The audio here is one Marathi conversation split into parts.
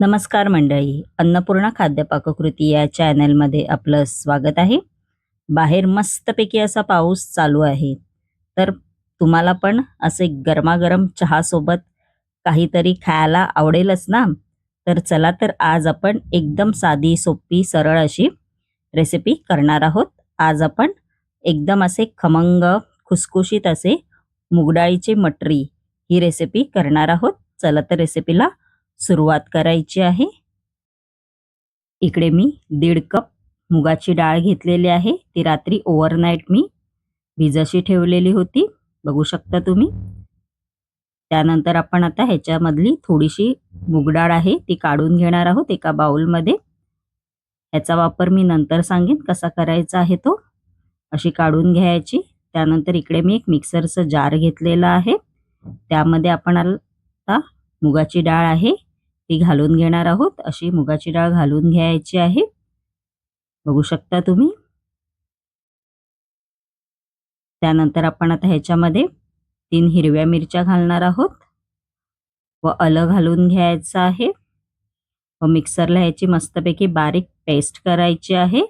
नमस्कार मंडळी अन्नपूर्णा खाद्य पाककृती या चॅनलमध्ये आपलं स्वागत आहे. बाहेर मस्तपैकी असा पाऊस चालू आहे. तर तुम्हाला पण असे गरमागरम चहासोबत काहीतरी खायला आवडेलच ना? तर चला तर आज आपण एकदम साधी सोपी सरळ अशी रेसिपी करणार आहोत. आज आपण एकदम असे खमंग खुसखुशीत असे मुगडाळीची मटरी ही रेसिपी करणार आहोत. चला तर रेसिपीला सुरुवात करायची आहे. इकडे मी दीड कप मुगाची डाळ घेतलेली आहे. ती रात्री ओव्हरनाईट मी भिजशी ठेवलेली होती. बघू शकता तुम्ही. त्यानंतर आपण आता ह्याच्यामधली थोडीशी मुगडाळ आहे ती काढून घेणार आहोत एका बाउलमध्ये. ह्याचा वापर मी नंतर सांगेन कसा करायचा आहे तो. अशी काढून घ्यायची. त्यानंतर इकडे मी एक मिक्सरचं जार घेतलेला आहे. त्यामध्ये आपण आता मुगाची डाळ आहे. ती घालून घेणार आहोत. अशी मुगाची डाळ घालून घ्यायची आहे. बघू शकता तुम्ही. त्यानंतर आपण आता ह्याच्यामध्ये तीन हिरव्या मिरच्या घालणार आहोत. व अलं घालून घ्यायचं आहे. व मिक्सरला ह्याची मस्तपैकी बारीक पेस्ट करायची आहे.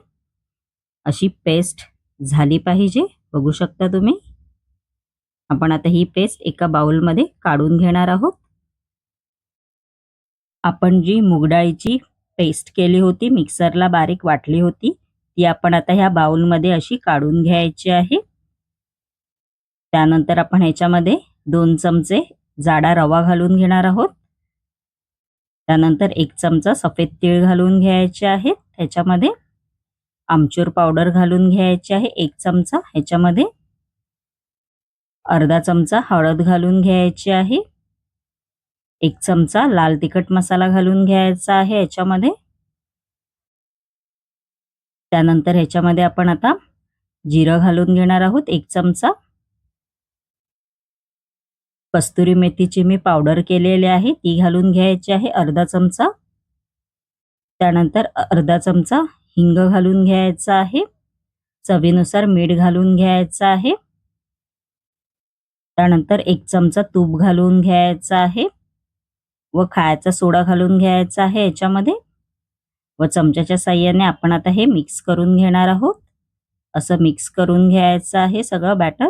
अशी पेस्ट झाली पाहिजे. बघू शकता तुम्ही. आपण आता ही पेस्ट एका बाउलमध्ये काढून घेणार आहोत. आपण जी मुगडाळीची पेस्ट केली होती मिक्सरला बारीक वाटली होती ती आपण आता ह्या बाउलमध्ये अशी काढून घ्यायची आहे. त्यानंतर आपण ह्याच्यामध्ये दोन चमचे जाडा रवा घालून घेणार आहोत. त्यानंतर एक चमचा सफेद तीळ घालून घ्यायचे आहे ह्याच्यामध्ये आमचूर पावडर घालून घ्यायची आहे एक चमचा. ह्याच्यामध्ये अर्धा चमचा हळद घालून घ्यायची आहे. एक चमचा लाल तिखट मसाला घालून घ्यायचा आहे याच्यामध्ये. त्यानंतर ह्याच्यामध्ये आपण आता जिरं घालून घेणार आहोत एक चमचा. कस्तुरी मेथीची मी पावडर केलेली आहे ती घालून घ्यायची आहे अर्धा चमचा. त्यानंतर अर्धा चमचा हिंग घालून घ्यायचा आहे. चवीनुसार मीठ घालून घ्यायचं आहे. त्यानंतर एक चमचा तूप घालून घ्यायचा आहे. व खायचा सोडा घालून घ्यायचा आहे याच्यामध्ये व चमच्याच्या साह्याने आपण आता हे मिक्स करून घेणार आहोत. असं मिक्स करून घ्यायचं आहे सगळं बॅटर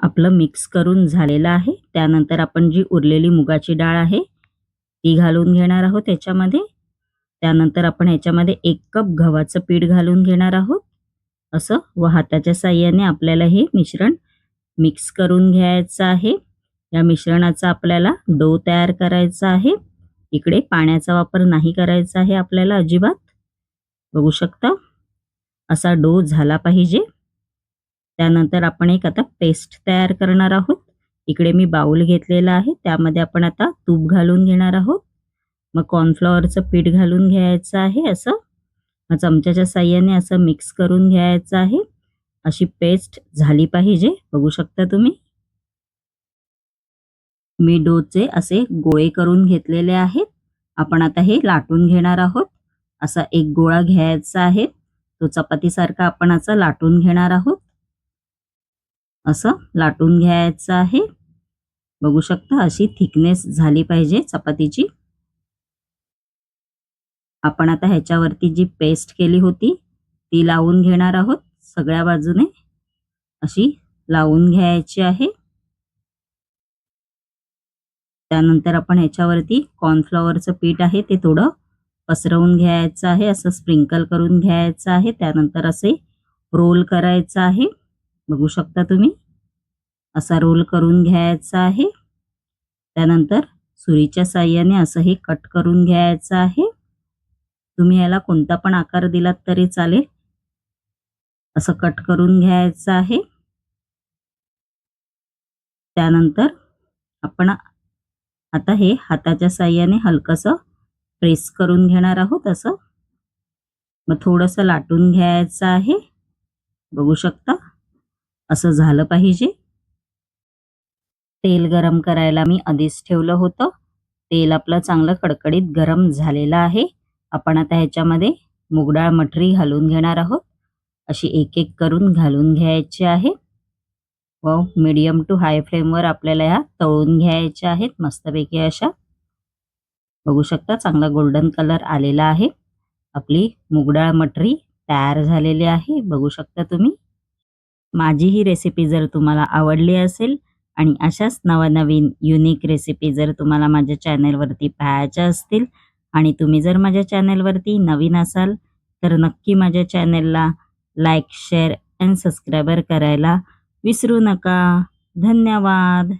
आपलं मिक्स करून झालेलं आहे. त्यानंतर आपण जी उरलेली मुगाची डाळ आहे ती घालून घेणार आहोत याच्यामध्ये. त्यानंतर आपण ह्याच्यामध्ये एक कप गव्हाचं पीठ घालून घेणार आहोत. असं व हाताच्या साह्याने आपल्याला हे मिश्रण मिक्स करून घ्यायचं आहे. या मिश्रणाचा आपल्याला डो तयार करायचा आहे. इकडे पाण्याचा वापर नाही करायचा आहे आपल्याला अजिबात. बघू शकता. असा डो झाला पाहिजे. त्यानंतर आपण एक आता पेस्ट तयार करणार आहोत. इकडे मी बाउल घेतलेला आहे. त्यामध्ये आपण आता तूप घालून घेणार आहोत. मग कॉर्नफ्लॉवरचं पीठ घालून घ्यायचं आहे असं. मग चमच्याच्या साह्याने असं मिक्स करून घ्यायचं आहे. अशी पेस्ट झाली पाहिजे. बघू शकता तुम्ही. मी डोचे असे गोळे करून घेतलेले आहेत. आपण आता हे लाटून घेणार आहोत. असा एक गोळा घ्यायचा आहे. तो चपातीसारखा आपण असं लाटून घेणार आहोत. असं लाटून घ्यायचं आहे. बघू शकता अशी थिकनेस झाली पाहिजे चपातीची. आपण आता ह्याच्यावरती जी पेस्ट केली होती ती लावून घेणार आहोत सगळ्या बाजूने. अशी लावून घ्यायची आहे. त्यानंतर आपण ह्याच्यावरती कॉर्नफ्लॉवरचं पीठ आहे ते थोडं पसरवून घ्यायचं आहे असं स्प्रिंकल करून घ्यायचं आहे. त्यानंतर असे रोल करायचं आहे. बघू शकता तुम्ही? असा रोल करून घ्यायचा आहे. त्यानंतर सुरीच्या साह्याने असं हे कट करून घ्यायचं आहे. तुम्ही याला कोणता पण आकार दिलात तरी चालेल. असं कट करून घ्यायचं आहे. त्यानंतर आपण आता हे हाताच्या साह्याने हलकंसं प्रेस करून घेणार आहोत असं. मग थोडंसं लाटून घ्यायचं आहे. बघू शकता असं झालं पाहिजे. तेल गरम करायला मी आधीच ठेवलं होतं. तेल आपलं चांगलं कडकडीत गरम झालेलं आहे. आपण आता ह्याच्यामध्ये मुगडाळ मटरी घालून घेणार आहोत. अशी एक एक करून घालून घ्यायची आहे. व मीडियम टू हाय फ्लेमवर आपल्याला ह्या तळून घ्यायच्या आहेत. मस्तपैकी अशा. बघू शकता चांगला गोल्डन कलर आलेला आहे. आपली मुगडाळ मटरी तयार झालेली आहे. बघू शकता तुम्ही. माझी ही रेसिपी जर तुम्हाला आवडली असेल आणि अशाच नवनवीन युनिक रेसिपी जर तुम्हाला माझ्या चॅनलवरती पाहायच्या असतील आणि तुम्ही जर माझ्या चॅनलवरती नवीन असाल तर नक्की माझ्या चॅनलला लाईक शेअर अँड सबस्क्रायबर करायला विसरू नका. धन्यवाद.